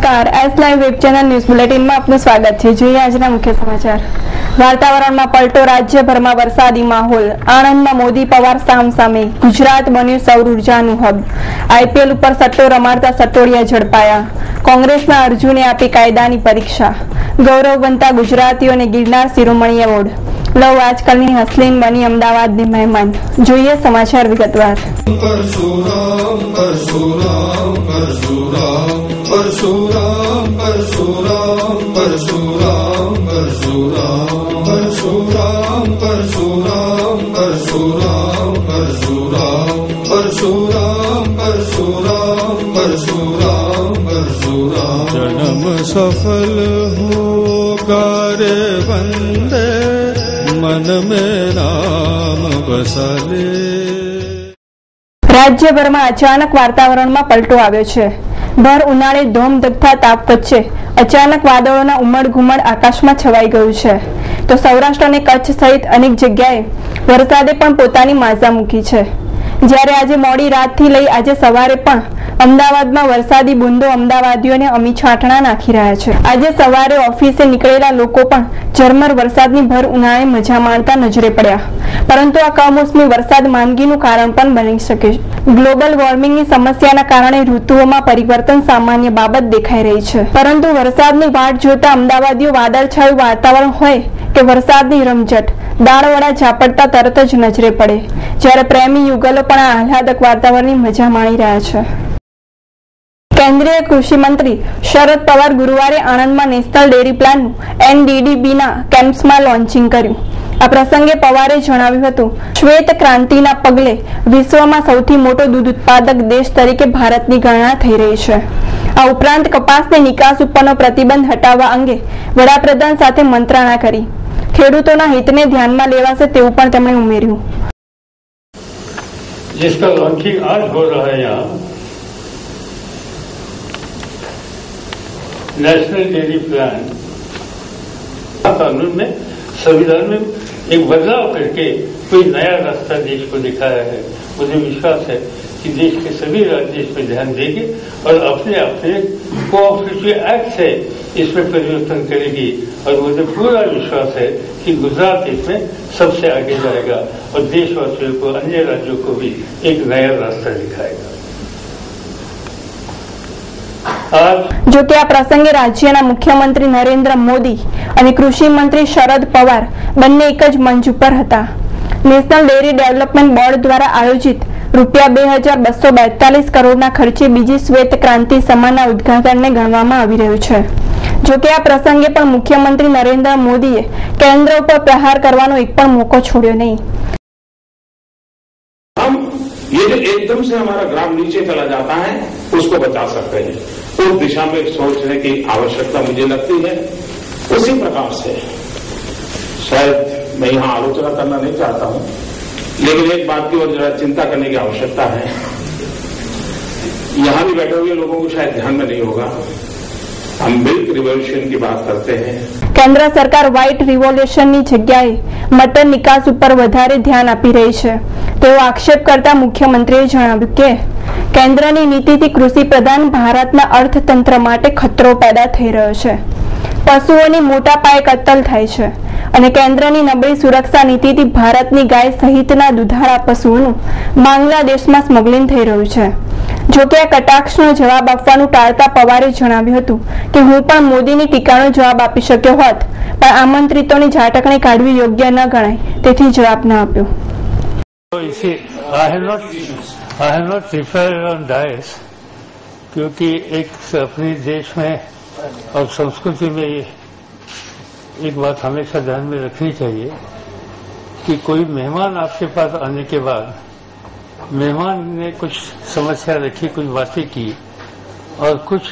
નમસ્કાર. S live web channel news બુલેટિનમાં આપનું સ્વાગત છે. જોઈએ આજના મુખ્ય સમાચાર. વાતાવરણમાં પલટો, રાજ્યભરમાં વરસાદી માહોલ. આણંદમાં મોદી પવાર સામ સામે ગુજરાત બન્યું સૌર ઉર્જાનું હબ. આઈપીએલ ઉપર સટ્ટો રમાડતા સટોડિયા ઝડપાયા. કોંગ્રેસના અર્જુને આપી કાયદાની પરીક્ષા. ગૌરવ બનતા ગુજરાતીઓને ગિરનાર શિરોમણી એવોર્ડ. लव आजकल हसलिंग बनी अमदावाद ने मेहमान जुए समाचार विगतवार जन्म सफल हो कार्य बंदे मन में नाम बसले રાજ્યભરમાં અચાનક વાતાવરણમાં પલટો આવ્યો છે ભર ઉનાળે ધોમધખતા તાપ વચ્ચે અચાનક વાદળોના ઉમળ આકાશમાં છવાઈ ગયું છે તો સૌરાષ્ટ્ર અને કચ્છ સહિત અનેક જગ્યાએ વરસાદે પણ પોતાની માઝા મૂકી છે જ્યારે આજે મોડી રાતથી લઈ આજે સવારે પણ અમદાવાદમાં વરસાદી બુંદો અમદાવાદીઓને અમી છાંટણા નાખી રહ્યા છે. આજે સવારે ઓફિસે નીકળેલા લોકો પણ ઝરમર વરસાદની ભર ઉનાળે મજા માણતા નજરે પડ્યા. પરંતુ આ કમોસમી વરસાદ માંદગીનું કારણ પણ બની શકે છે. ગ્લોબલ વોર્મિંગની સમસ્યાના કારણે ઋતુઓમાં પરિવર્તન સામાન્ય બાબત દેખાઈ રહી છે. પરંતુ વરસાદની વાટ જોતા અમદાવાદીઓ વાદળછાયું વાતાવરણ હોય કે વરસાદની રમઝટ દાળવડા ઝાપડતા તરત જ નજરે પડે, જ્યારે પ્રેમી યુગલો પણ આ આહલાદક વાતાવરણની મજા માણી રહ્યા છે. કેન્દ્રીય કૃષિ મંત્રી શરદ પવાર ગુરુવારે આણંદમાં નેશનલ ડેરી પ્લાનનું એનડીડીબીના કેમ્પ્સમાં લોન્ચિંગ કર્યું. આ પ્રસંગે પવારે જણાવ્યું હતું, શ્વેત ક્રાંતિના પગલે વિશ્વમાં સૌથી મોટો દૂધ ઉત્પાદક દેશ તરીકે ભારતની ગણના થઈ રહી છે. આ ઉપરાંત કપાસની નિકાસ ઉપરનો પ્રતિબંધ હટાવવા અંગે વડાપ્રધાન સાથે મંત્રણા કરી. ખેડૂતોના હિતને ધ્યાનમાં લેવાશે તેવું પણ તેમણે ઉમેર્યું जिसका लॉन्चिंग आज हो रहा है यहाँ नेशनल डेयरी प्लान कानून में संविधान में एक बदलाव करके कोई नया रास्ता देश को दिखाया है मुझे विश्वास है कि देश के सभी राज्य इस पर ध्यान देंगे और अपने अपने कोऑपरेटिव एक्ट से इसमें परिवर्तन करेगी और मुझे पूरा विश्वास है कि गुजरात इसमें सबसे आगे जाएगा और देशवासियों को अन्य राज्यों को भी एक नया रास्ता दिखाएगा आज જો કે આ પ્રસંગે રાજ્યના મુખ્યમંત્રી નરેન્દ્ર મોદી અને કૃષિ મંત્રી શરદ પવાર બંને એક જ મંચ ઉપર હતા નેશનલ ડેરી ડેવલપમેન્ટ બોર્ડ દ્વારા આયોજિત રૂપિયા બે હજાર બસો બેતાલીસ કરોડના ખર્ચે બીજી શ્વેત ક્રાંતિ સમાના ઉદઘાટનને ગણવામાં આવી રહ્યું છે જો કે આ પ્રસંગે પણ મુખ્યમંત્રી નરેન્દ્ર મોદીએ કેન્દ્ર ઉપર પ્રહાર કરવાનો એક પણ મોકો છોડ્યો નહીં हम ये जो एकदम से हमारा ग्राम नीचे चला जाता है उसको बचा सकते हैं उस दिशा में सोचने की आवश्यकता मुझे लगती है उसी प्रकार से शायद मैं यहां आलोचना करना नहीं चाहता हूं लेकिन एक बात की ओर जरा चिंता करने की आवश्यकता है यहां भी बैठे हुए लोगों को शायद ध्यान में नहीं होगा हम मिल्क रिवोल्यूशन की बात करते हैं કેન્દ્ર સરકાર વ્હાઇટ રિવોલ્યુશનની જગ્યાએ મટર નિકાસ ઉપર વધારે ધ્યાન આપી રહી છે તેવો આક્ષેપ કરતા મુખ્યમંત્રીએ જણાવ્યું કે કેન્દ્રની નીતિથી કૃષિ પ્રધાન ભારતના અર્થતંત્ર માટે ખતરો પેદા થઈ રહ્યો છે પશુઓની મોટા પાયે કત્તલ થાય છે અને કેન્દ્રની નબળી સુરક્ષા નીતિથી ભારતની ગાય સહિતના દુધાળા પશુઓનું બાંગ્લાદેશમાં સ્મગલિંગ થઈ રહ્યું છે જો કે આ કટાક્ષનો જવાબ આપવાનું ટાળતા પવારે જણાવ્યું હતું કે હું પણ મોદીની ટીકાનો જવાબ આપી શક્યો હોત પણ આમંત્રિતોની ઝાટકણી કાઢવી યોગ્ય ન ગણાય તેથી જવાબ ન આપ્યો तो इसे I have not I have not prefer on dice क्योंकि एक अपने देश में और संस्कृति में ये एक बात हमेशा ध्यान में रखनी चाहिए कि कोई मेहमान आपके पास आने के बाद मेहमान ने कुछ समस्या रखी कुछ बातें की और कुछ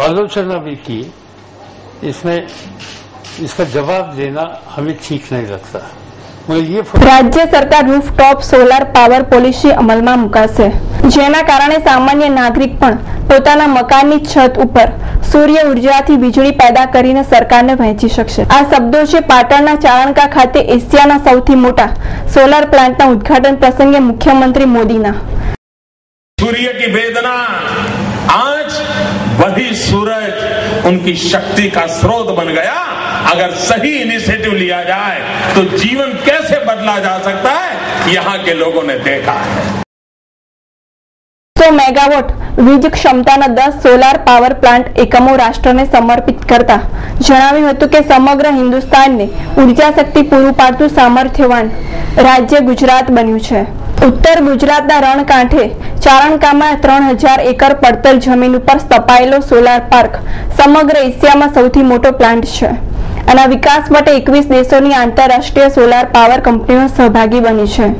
आलोचना भी की इसमें इसका जवाब देना हमें ठीक नहीं लगता मुझे ये રાજ્ય સરકાર રૂફટોપ સોલાર પાવર પોલિસી અમલમાં મુકાશે જેના કારણે સામાન્ય નાગરિક પણ પોતાના મકાનની છત ઉપર સૂર્ય ઉર્જાથી વીજળી પેદા કરીને સરકારને વહેંચી શકશે આ શબ્દો છે પાટણના ચારણકા ખાતે એશિયાના સૌથી મોટા સોલાર પ્લાન્ટના ઉદ્ઘાટન પ્રસંગે મુખ્યમંત્રી મોદીના सूर्य की वेदना आज वही सूरज उनकी शक्ति का स्रोत बन गया अगर सही इनिशिएटिव लिया जाए तो जीवन कैसे बदला जा सकता है यहाँ के लोगों ने देखा है સો મેગાવોટ વીજ ક્ષમતાના દસ સોલાર પાવર પ્લાન્ટ એકમો રાષ્ટ્રને સમર્પિત કરતા. જણાવ્યું હતું કે સમગ્ર હિન્દુસ્તાનને ઊર્જા શક્તિ પૂરું પાડતું સામર્થ્યવાન રાજ્ય ગુજરાત બન્યું છે. ઉત્તર ગુજરાતના રણકાંઠે ચારણકામાં ત્રણ હજાર એકર પડતર જમીન ઉપર સ્થપાયેલો સોલાર પાર્ક સમગ્ર એશિયામાં સૌથી મોટો પ્લાન્ટ છે. આના વિકાસ માટે એકવીસ દેશોની આંતરરાષ્ટ્રીય સોલાર પાવર કંપનીઓ સહભાગી બની છે.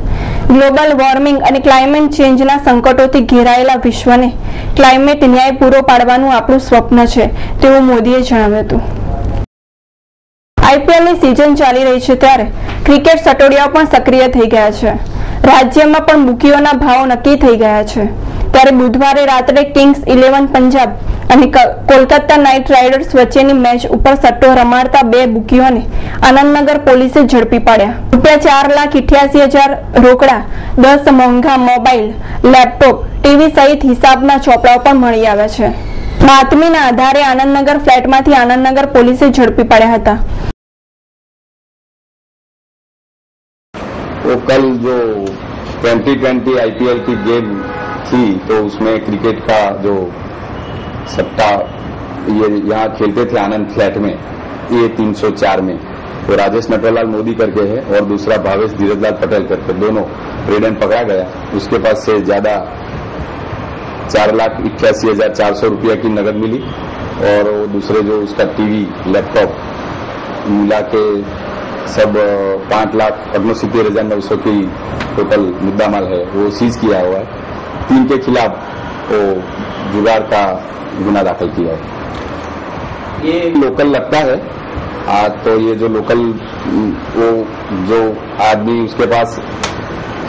ગ્લોબલ વોર્મિંગ અને ક્લાઇમેટ ચેન્જના સંકટોથી ઘેરાયેલા વિશ્વને ક્લાઇમેટ ન્યાય પૂરો પાડવાનું આપણું સ્વપ્ન છે, તેવું મોદીએ જણાવ્યું હતું. આઈપીએલની સિઝન ચાલી રહી છે ત્યારે ક્રિકેટ સટોડિયાઓ પણ સક્રિય થઈ ગયા છે. રાજ્યમાં પણ બુકીઓના ભાવ નક્કી થઈ ગયા છે. ત્યારે બુધવારે રાત્રે કિંગ્સ ઇલેવન પંજાબ અને ક- કોલકાતા નાઇટ રાઇડર્સ વચ્ચેની મેચ ઉપર સટ્ટો રમાડતા બે બુકીઓને આનંદનગર પોલીસે ઝડપી પાડ્યા રૂપિયા ચાર લાખ ઇઠ્યાસી હજાર રોકડા દસ મોંઘા મોબાઈલ લેપટોપ ટીવી સહિત હિસાબના ચોપડાઓ પણ મળી આવ્યા છે બાતમીના આધારે આનંદનગર ફ્લેટમાંથી આનંદનગર પોલીસે ઝડપી પાડ્યા હતા वो कल जो 2020 आईपीएल की गेम थी तो उसमें क्रिकेट का जो सट्टा ये यहाँ खेलते थे आनंद फ्लैट में, ये 304 में। तो राजेश नटवरलाल मोदी करके है और दूसरा भावेश धीरजलाल पटेल करके, दोनों रेडन पकड़ा गया। उसके पास से ज़्यादा चार लाख इक्यासी हज़ार चार सौ रुपया की नगद मिली और वो दूसरे जो उसका टीवी, लैपटॉप, मिला के सब पाँच लाख अग्नसितर हज़ार नौ सौ की टोटल मुद्दा माल है, वो सीज किया हुआ है। तीन के खिलाफ वो जुगाड़ का गुना दाखिल किया है। ये लोकल लगता है। आज तो ये जो लोकल वो जो आदमी उसके पास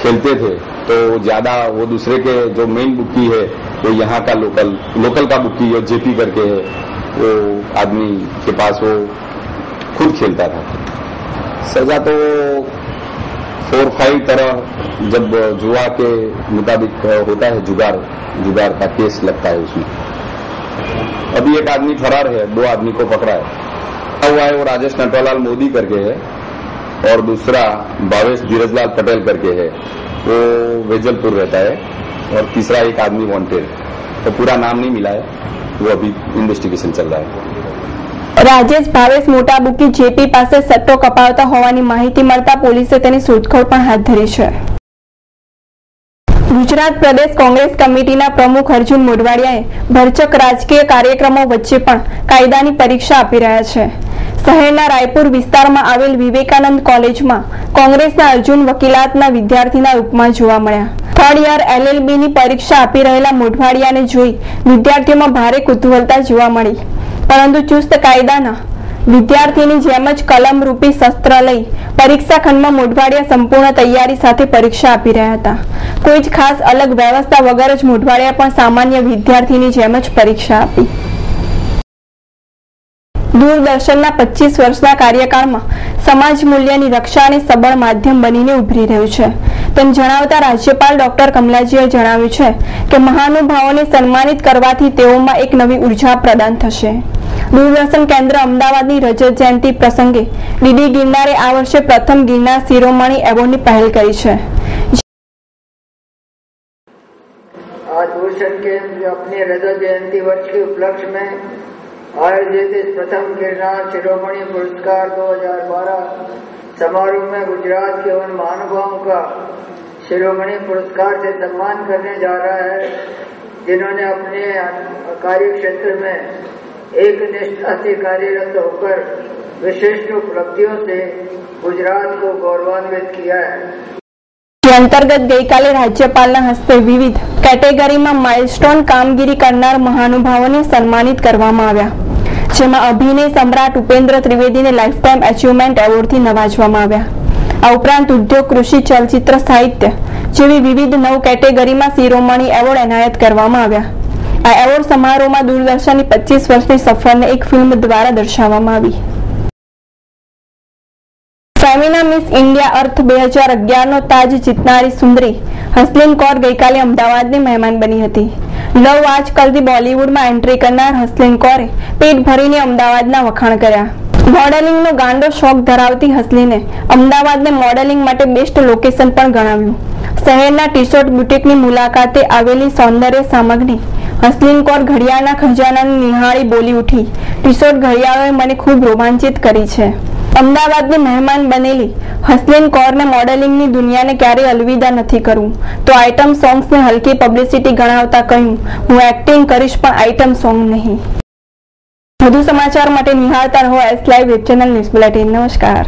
खेलते थे तो ज़्यादा वो दूसरे के जो मेन बुक्की है, वो यहाँ का लोकल लोकल का बुक्की जो जेपी करके है, वो आदमी के पास वो खुद खेलता था। सजा तो फोर फाइव तरह जब जुआ के मुताबिक होता है जुगाड़ जुगाड़ का केस लगता है उसमें। अभी एक आदमी फरार है, दो आदमी को पकड़ा है। हुआ है वो राजेश नटवालाल मोदी करके है और दूसरा भावेश धीरजलाल पटेल करके है। वो वेजलपुर रहता है और तीसरा एक आदमी वांटेड तो पूरा नाम नहीं मिला है, वो अभी इन्वेस्टिगेशन चल रहा है। રાજેશ ભાવેશ મોટાબુકી જેપી પાસે સટ્ટો કપાવતા હોવાની માહિતી મળતા પોલીસે તેની શોધખોળ પણ હાથ ધરી છે. ગુજરાત પ્રદેશ કોંગ્રેસ કમિટીના પ્રમુખ અર્જુન મોઢવાડિયાએ ભરચક રાજકીય કાર્યક્રમો વચ્ચે પણ કાયદાની પરીક્ષા આપી રહ્યા છે. શહેરના રાયપુર વિસ્તારમાં આવેલ વિવેકાનંદ કોલેજમાં કોંગ્રેસના અર્જુન વકીલાતના વિદ્યાર્થીના રૂપમાં જોવા મળ્યા. થર્ડ યર એલએલબીની પરીક્ષા આપી રહેલા મોઢવાડિયાને જોઈ વિદ્યાર્થીઓમાં ભારે કુતૂહલતા જોવા મળી. પરંતુ ચુસ્ત કાયદાના. વિદ્યાર્થીની જેમ જ કલમ, રૂપી શસ્ત્ર લઈ પરીક્ષા ખંડમાં મોઢવાડિયા સંપૂર્ણ તૈયારી સાથે પરીક્ષા આપી રહ્યા હતા. કોઈ જ ખાસ અલગ વ્યવસ્થા વગર જ મોઢવાડિયા પણ સામાન્ય વિદ્યાર્થીની જેમ જ પરીક્ષા આપી. દૂરદર્શનના પચીસ વર્ષના કાર્યકાળમાં સમાજ મૂલ્યની રક્ષા અને સબળ માધ્યમ બનીને ઉભરી રહ્યું છે. તેમ જણાવતા રાજ્યપાલ ડોક્ટર કમલાજીએ જણાવ્યું છે કે મહાનુભાવોને સન્માનિત કરવાથી તેઓમાં એક નવી ઉર્જા પ્રદાન થશે દૂરદર્શન કેન્દ્ર અમદાવાદની રજત જયંતિ પ્રસંગે ડીડી ગિરનારે આ વર્ષે પ્રથમ ગિરનાર શિરોમણી એવોર્ડની પહેલ કરી છે आज दूरदर्शन के अपने रजत जयंती वर्ष के उपलक्ष्य में आयोजित इस प्रथम गिरनार शिरोमणि पुरस्कार 2012 समारोह में गुजरात के उन महानुभावों का शिरोमणि पुरस्कार से सम्मान करने जा रहा है जिन्होंने अपने कार्य क्षेत्र में एक निष्ठा से कार्यरत होकर विशिष्ट उपलब्धियों से गुजरात को गौरवान्वित किया है જે અંતર્ગત ગઈકાલે રાજ્યપાલના હસ્તે વિવિધ કેટેગરીમાં માઇલસ્ટોન કામગીરી કરનાર મહાનુભાવોને સન્માનિત કરવામાં આવ્યા જેમાં અભિનય સમ્રાટ ઉપેન્દ્ર ત્રિવેદીને લાઇફટાઇમ એચિવમેન્ટ એવોર્ડથી નવાજવામાં આવ્યા આ ઉપરાંત ઉદ્યોગ, કૃષિ, ચલચિત્ર, સાહિત્ય જેવી વિવિધ નવ કેટેગરીમાં શિરોમણી એવોર્ડ એનાયત કરવામાં આવ્યા. આ એવોર્ડ સમારોહમાં દૂરદર્શનની પચીસ વર્ષની સફરને એક ફિલ્મ દ્વારા દર્શાવવામાં આવી. ફેમિના મિસ ઇન્ડિયા અર્થ બે હજાર અગિયારનો તાજ જીતનારી સુંદરી હસલીન કૌર ગઈકાલે અમદાવાદની મહેમાન બની હતી. લવ આજકાલથી બોલિવૂડમાં એન્ટ્રી કરનાર હસલીન કૌરે પેટ ભરીને અમદાવાદના વખાણ કર્યા. મોડેલિંગનો ગાંડો શોખ ધરાવતી હસલીને અમદાવાદને મોડેલિંગ માટે બેસ્ટ લોકેશન પણ ગણાવ્યું. શહેરના ટી ટીશર્ટ બ્યુટિકની મુલાકાતે આવેલી સૌંદર્ય સામગ્રી, હસલીન કૌર ઘડિયાળના ખજાનાને નિહાળી બોલી ઉઠી ટી શર્ટ ઘડિયાળોએ મને ખૂબ રોમાંચિત કરી છે. અમદાવાદની મહેમાન બનેલી હસલીન કૌરને મોડેલિંગની દુનિયાને ક્યારેય અલવિદા નથી કરવું તો આઇટમ સોંગ્સને હલકી પબ્લિસિટી ગણાવતા કહ્યું, હું એક્ટિંગ કરીશ પણ આઇટમ સોંગ નહીં. વધુ સમાચાર માટે નિહાળતા રહો S live web channel news bulletin નમસ્કાર.